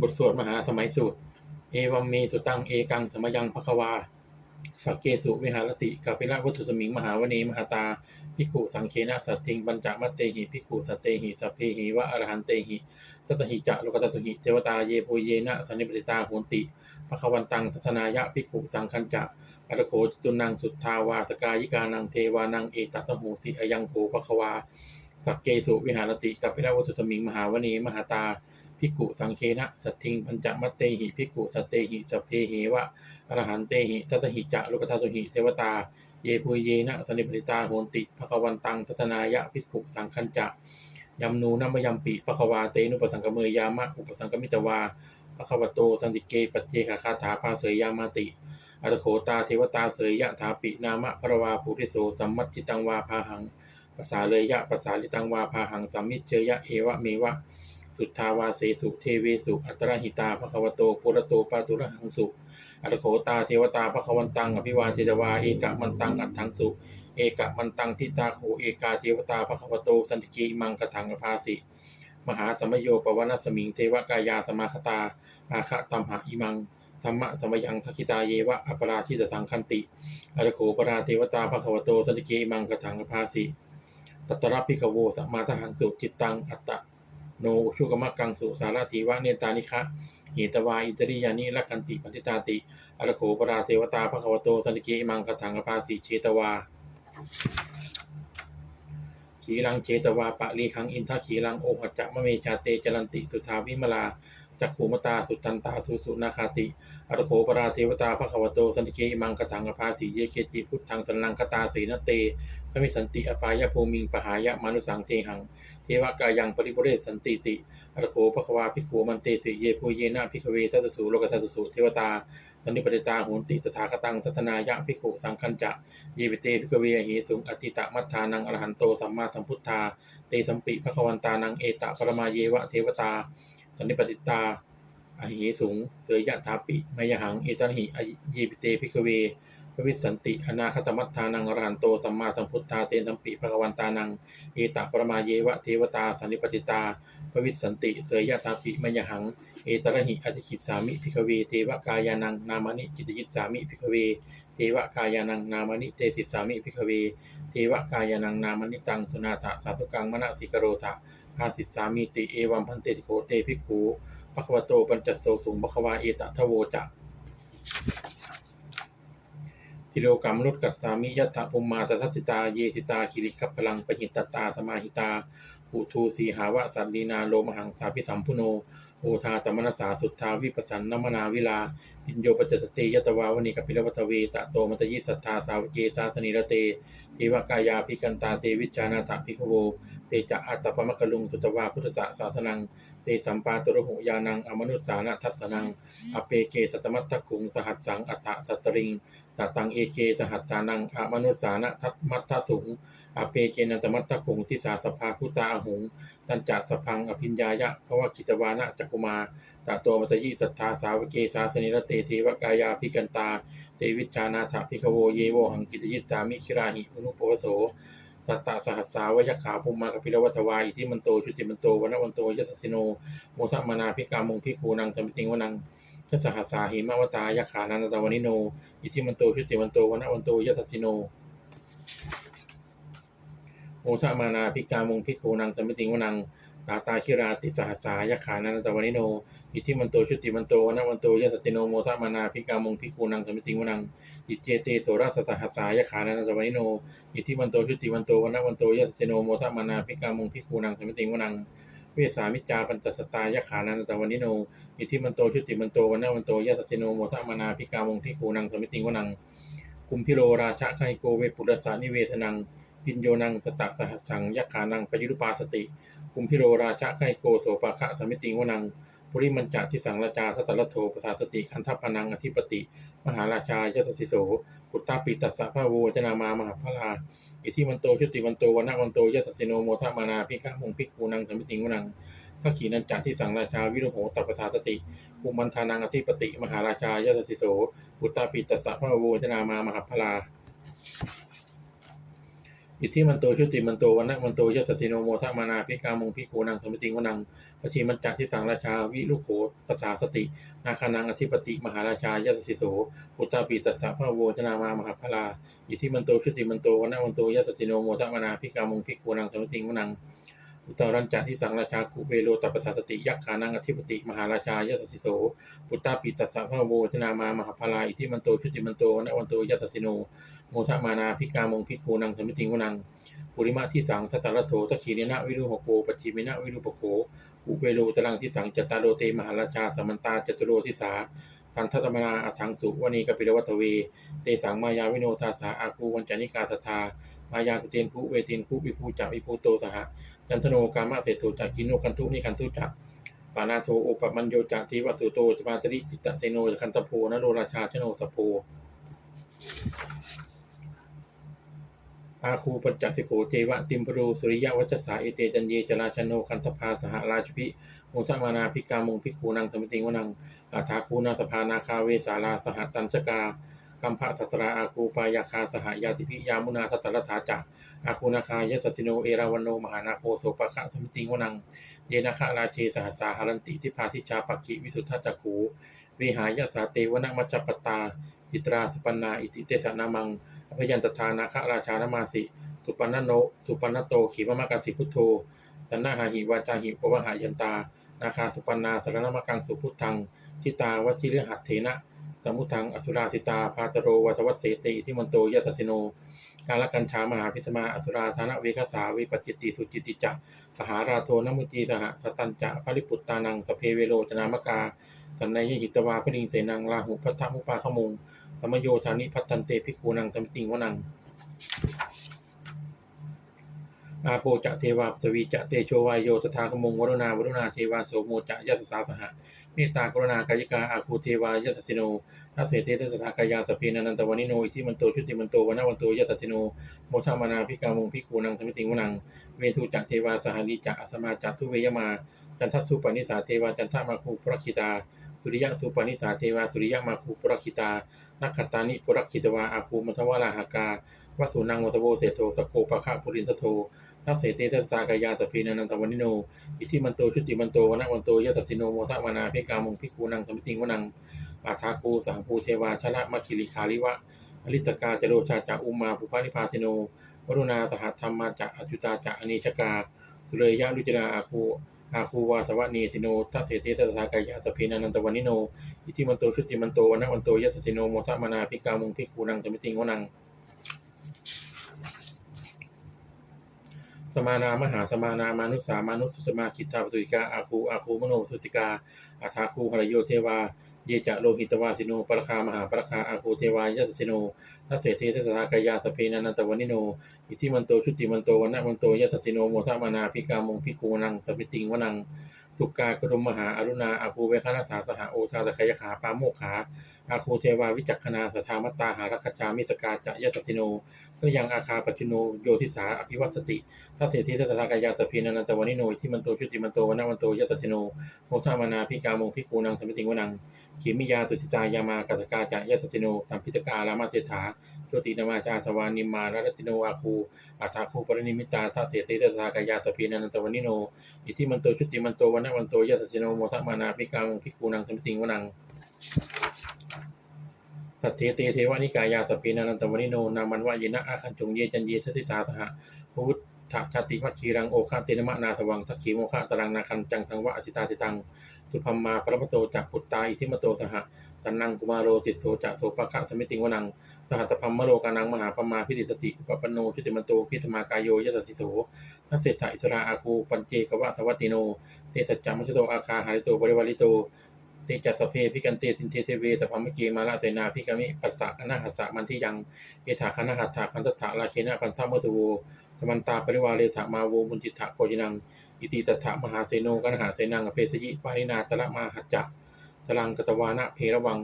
บทสวดมหาสมัยสูตร เอวัมเมสุตังเอกังสมยังภควาสักเกสุวิหารติกาปิละวัตถุสมิงมหาวเนมหาตาภิกุสังเคนะสัตทิงปัญจมัตเตหิภิกุสัตเตหิสัพเพหิวะอรหันเตหิสัตหิจะโลกตตุหิเทวตาเยโพเยนะสันนิปติตาโหนติภควันตังทัศนายะภิกุสังคัญจะอัตโขจตุนังสุทธาวาสกายิกานังเทวานังเอตัตโหสิอยังโขภควา สักเกสุวิหารติกับพิราวัตถุสมิงมหาวเนมหาตาภิกุสังเคนะสัตทิงปัญจมัตเตหิภิกุสัตเตหิสัพเพหิวะอรหันเตหิทัตหิจะโลกธาตุหิเทวตา เยปุยเยนะสนิปติตาโหนติภควันตังทัตนายะภิกขุสังคัญจะยัมนูนัมยัมปิภควาเตนุปสังกเมยามะอุปสังกมิตวาภควโตสันติเกปัจเจคาคาถาปาเสยยามาติอัตโขตาเทวตาเสยยะถาปินามะพระวาปุริโสสัมมัจจิตังวาพาหัง ภาษาเลยยะภาษาลิตังวาพาหังสัมมิเจยะเอวะเมวะ สุทธาวาเสสุเทเวสุ อัตระหิตาภควโตปุระโตปาตุระหังสุ อัตโขตาเทวตาพระควันตังอภิวาเทวาเอกะมันตังอัตถังสุ เอกะมันตังทิตาโขเอกาเทวตาพระคาวโตสันติกีมังกถังภาสิมหาสมโยปวนาสมิงเทวกายาสมาคตาอาคะตัมหะอิมังธรรมะสมยังทักิตาเยวะอปราชิตสังคันติอัตโขปราเทวตาพระคาวโตสันติกีมังกถังภาสิ ตัตระพิกโวสัมมาทหังสุจิตตังอัตตะโนชุกมะกังสุสารถีวะเนตานิคะเหตวาอิตริยานิรักขันติปันติตาติอรโขปราเทวตาพระควโตสันติเกมังกถังอภาสีเชตวาขีรังเชตวาปะลีคังอินทขีรังโอหัจจะมะเมชาเตจรันติสุทาวิมลาจักขูมตาสุตันตาสุสุนาคาติอรโขปราเทวตาพระควโตสันติเกมังกถังอภาสีเยเกจิพุทธังสันลังกตาสีนเต พระมิสันติอปายภูมิงปหายะมานุสังเทหัง เทวกายังปริปุเรศสันติติอรโขภควาภิกขวมันเตสิเยภูเยนะภิกเวทัสสุโลกทัสสุเทวตาสันนิปติตาโหนติตถาคตังทัตนายะภิกขุสังคัญจะเยเปเตภิกเวหิสุงอติตะมัฏฐานังอรหันโตสัมมาสัมพุทธาเตสัมปิภควันตานังเอตะปรมาเยวะเทวตาสันนิปติตาอหิสุงเตยยะทาปิมยหังเอตันหิอเยเปเตภิกเว วิสันติ อนาคตมัฏฐานังอรหันโต สัมมาสัมพุทธาเตสัมปิภควันตานัง เอตะปรมาเยวะเทวตาสันนิปติตาพวิสันติ เสยยะทาปิมยหัง เอตระหิอธิคิดสามิพิกเว เทวกายานัง นามนิจิตยิตสามิพิกเว เทวกายานัง นามนิเตสิสามิพิกเว เทวกายานัง นามนิตัง สุนาถะสาธุกังมณสิกโรธะภาสิสามิติ เอวัมพันเตติโคเตภิกขูปะควโตปัญจโสสุงปะควาเอตทะโวจะ ทิโลกรรมนุตกัสสามิยัตถะภุมมาตทัสสิตา เยสิตาคิริคัพพลังปหิตตาสมาหิตาปุทูสีหาวะสันลีนาโลมหังสาพิสัมพุโนโอทาตมนสาสุทธาวิปัสสันนมนาวิลาปิญโยปัจจตเตยตวาวณีกัปิลวัตเวตะโตมัตยิสัทธาสาวเกสาสนิรเตเทวกายาภิกันตาเตวิจานาถภิกขโวเตจะอัตตปมะกลุงสุตวาพุทธสสาสนัง เตสัมปาตุระหุยานัง อมนุสสานะทัสนัง อเปเกสัตมัตตคุง สหัสสังอัฏฐสัตตริงตตังเอเกสหัสสานัง อมนุสสานะทัตมัตตสุง อเปเกนันตมัตตคุงทิสาสภาคุตาอหุง ตันจัสพังอภิญญายะเพราะว่ากิตวานะจักุมาตาโตมัตยิสัทธาสาวเกสาสนิรเตเทวกายาภิกันตา เตวิชานาถพิกโวเยโวหังกิตยิสามิคิราหิอนุปวโส สัตตาสหัสสาวยขาภูมากพิรวัตวายที่มันโตชุติมันโตวันวันโตยตสิโนโมทมนาพิกามงพิคูนังสมิติงวนังชสหัสสาหิมาวตายขานันตวานิโนอิทิมันโตชุติมันโตวันวันโตยตสิโน มทะมานาพิกามงพิโกนังสมิติงวนัง สาตาคิราติสหัสายขานันตวานิโน อิทิมันโตชุติมันโตวันวันโตยตติโนโมทะมานาพิกามงพิโกนังสมิติงวนังอิเจเตโสรสสหัสายขานันตวานิโน อิทิมันโตชุติมันโตวันวันโตยตติโนโมทะมานาพิกามงพิโกนังสมิติงวนังเวสามิจาปันตสตายขานันตวานิโน อิทิมันโตชุติมันโตวันวันโตยตติโนโมทะมานาพิกามงพิโกนังสมิติงวนังกุมพิโรราชะไคโกเวปุรสานิเวทนัง พินโยนังสตะสหัสังยักขานังปยุรุปาสติกุมพิโรราชะไคโกโสปะคะสมิติงวนังปุริมันจะทิสังราชาทัตตะโทปสาสติคันทัพนังอธิปติ มหาราชายตติโสปุตตาปิตัสสะพระโวจนามามหาพลาอิทิมันโตชุติวันโตวันะวันโตยตสิโนโมทะมานาพิกะมงพิคูนังสมิติงวนังพระขีนันจะที่สังราชาวิรุโหตัปปทาสติภูมันทานังอธิปติ มหาราชายตติโสปุตตาปิตัสสะพระโวจนามามหาพลา อิทธิมันโตชุติมันโตวันนะมันโตยศสิโนโมทะมานาพิกามงพิโคนังสมิติงวนังปชีมันจักที่สังราชาวิลุโขปสาสติ นาคานังอธิปติ มหาราชายศสิโสปุตตาปีสัสสะพระโวจนามามหาพลาอิทธิมันโตชุติมันโตวันนะมันโตยศสิโนโมทะมานาพิกามงพิโคนังสมิติงวนัง อุตรัญจะที่สังราชากุเวโรตัปปทาสติยักขานังอธิปติ มหาราชายสสิโส ปุตตาปิตัสสะพระโวชนามามหาพลาอิทิมันโตชุติมันโตนวันโตยัสสิโนโมทะมานาพิกามงพิโคนังสมิติงวนังปุริมาที่สังทัตตะระโถตะขีเนนะวิรุหโกปัจฉิเมนะวิรุปโขอุเวโรตรังที่สังจตารโรเตมหาราชาสมันตาจตุโรทิสาทันทัตมนาอัทังสุวณีกปิรวัตเว เตสังมายาวิโนทาสาอาคูวันจานิกาสทามายากุเตนภูเวเตนภูวิภูจักวิภูโตสหะ จันทโนกามะเศรษโตจากกินโนคันทุนิคันทุจักปานาโทโอปมัญโยจากทีวัสุโตจมาตริจิตตเซโนคันตโพนโรราชาชโนสโพอาคูปัญจสิโขเจวะติมปรูสุริยวัจสาเอเตจันเยจราชโนคันตภาสหราชพิโมทมานาพิกามงพิคูนังสมิติงวนังอาทาคูนาสภานาคาเวสาราสหตันชกา กัมภะสัตราอาคูปายาคาสหายาติพิยามุนาทัตรถาจักอาคูนาคายสสิโนเอราวันโนมหานาโคโสปะคะสมิติงวนังเยนะคะราเชสหัสสาหารันติทิพาทิชาปักขิวิสุทธจักขูวิหายสาเตวนะมัจจปตา จิตราสุปันาอิติเตสนามังอภยันตทานาคะราชานามาสิสุปันนโนสุปันโตขีมมะกัสิพุทโธสันนาหาหิวาจาหิปวหายันตา นาคาสุปันนาสารนมกังสุพุทธังทิตาวชิเรหัตเถนะ สมุทังอสุราสิตา พาตโรวัตวัตเสติที่มันโตยสสิโนการละกัญชามหาพิสมาอสุราธานเวคสาวิปจิติสุจิติจักสหาราโทนมุจีสหสตันจะภริปุตตานังสเพเวโรจนามกาสันในยหิตวาพลิงเสนังลาหุพัทธมุปาขมงธรรมโยธานิพัตันเตพิคูนังธรรมติงวนังอาโปจะเทวาปสวีจะเตโชวายโยตถาคมงวรุณาวรุณาเทวาโสโมจะยัสสาสหะ เมตตากรุณากายิกาอาคูเทวายัสสิโนทัสเสเตเตสถากายาสพเพนันตวานิโนอิทิมันโตชุติมันโตวนาวันโตยัสสิโนโมทามานาพิกามงพิคูนังธรรมติงวนัง เวทุจักเทวาสหาริจักอสมาจักทุเวยมา จันทสุปนิสาเทวาจันทมาคูปรคิตา สุริยะสุปนิสาเทวาสุริยะมาคูปรคิตา นักขัตตานิปรคิตวาอาคูมัทวราหากาวสุนังวัตโวเสโทสโกปะคะปุรินทโท ทัสเสเตเตสากายาตพีนันตวานิโน อิทิมันโตชุติมันโตวนะวันโตยะตัสสิโนโมทะมานาเพกามงพิคูนังธรรมติงวนังอาทาคูสังภูเทวาชนะมัคคิริคาริวะอริตกาจโรชาจาอุมาภูพานิพาสิโนวรุณาสหัธรรมาจาอจุตาจาอเนชกา สุเรยะลุจนาอาคูอาคูวาสวะเนสิโนทัสเสเตเตสากายาตพีนันตวานิโน อิทิมันโตชุติมันโตวนะวันโตยะตัสสิโนโมทะมานาพิกามงพิคูนังธรรมติงวนัง มานามหาสมานามานุสสามานุสุสมาคิตาปสุิกาอาคูอาคูมโนสุสิกาอาทาคูหรโยเทวาเยจะโลหิตวาสิโนปรคามหาปรคาอาคูเทวายสสิโนทัสเสเทเทสทากายาสเพนันตวานิโน อิทิมันโตชุติมันโตวันนะมันโตยสสิโนโมทะมานาพิกามงพิคูนังสมิติงวนังสุกากรุมมหาอรุณาอาคูเวคณสาสหโอทาตะคยขาปาโมกขา อาคูเทวาวิจักขณาสทามัตตาหารัคจามิสกาจะยสสิโนก็ยังอาคาปัจจุโนโยทิสาอภิวัตติถ้าเศรษฐีทัตถากายาตพีนันตวานิโนที่มันโตชุติมันโตวนามันโตยะตติโนโมทามานาพิกามงพิคูนังธรรมติงวนังขีมิยาสุสิตายามากัตกาจายะตติโนสัมพิตกาลามาเทถาโชตินามาจาทวานิมารรติโนอาคูอาทาคูปรินิมิตาถ้าเศรษฐีทัตถากายาตพีนันตวานิโนอิทิมันโตชุติมันโตวนามันโตยะตติโนโมทามานาพิกามงพิคูนังธรรมติงวนัง สัทเทเตเทวานิกายาสพเพนันตวนิโนนามันวะเยนะอาคันจงเยจันเยสติสาสหะพุทธชาติมัคคีรังโอคาเตนะมะนาทวังทักขีโมฆะตรังนาคันจังทังวะอธิตาติตังสุพัมมาปรมโตจากปุตตาอิทิมโตสหะสันนังกุมารโรติโสจะโสปะคะสมิติงวนังสหัตพัมมโลกานังมหาปมาพิติสติอุปปนโนชุติมันโตพิธมากายโยยตติโสทัสเศรษฐอิสราอาคูปัญเจกวะทวัติโนเตสัจจามุชโตอาคาหาริโตบริวาริโต ตจัสเพพิกันเตสินเทเทเวตพัมมะเกมาละเสนาพิกามิปัสสะอนาหัสสะมันที่ยังเอถาคณหัตถะพันตถะราเคนะพันธะมัตุโวสมันตาปริวาเรถะมาโวมุนจิตถะโกจินังอิติตถะมหาเสโนกันหาเสนังอเพสยิปานินาตระมาหัจจะสลังกตวานะเพระวัง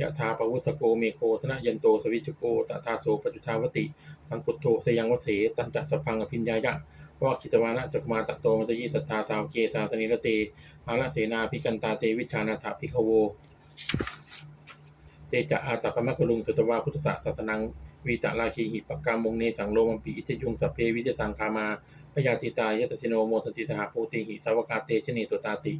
ยะทาปวุสโกเมโคธนะยันโตสวิจโกตถาโสปจุทาวติ สังกุตโตสยังวเสตันจะสพังอภิญญายะ วะคิตวานะจักมาตะโตมัตยิสัทธาสาวเกสาสนิรเตอาละเสนาพิกันตาเตวิชานาถาพิคโว เตจะอาตปมะกลุงสุตวาพุทธะสัตนังวีตราคีหิปกรรมงเนสังโลมัมปีอิทยุงสัพเพวิจสังคามาพยาติตายยตสิโนโมตติตหาปูติหิสาวกาเตชนีสุตาติ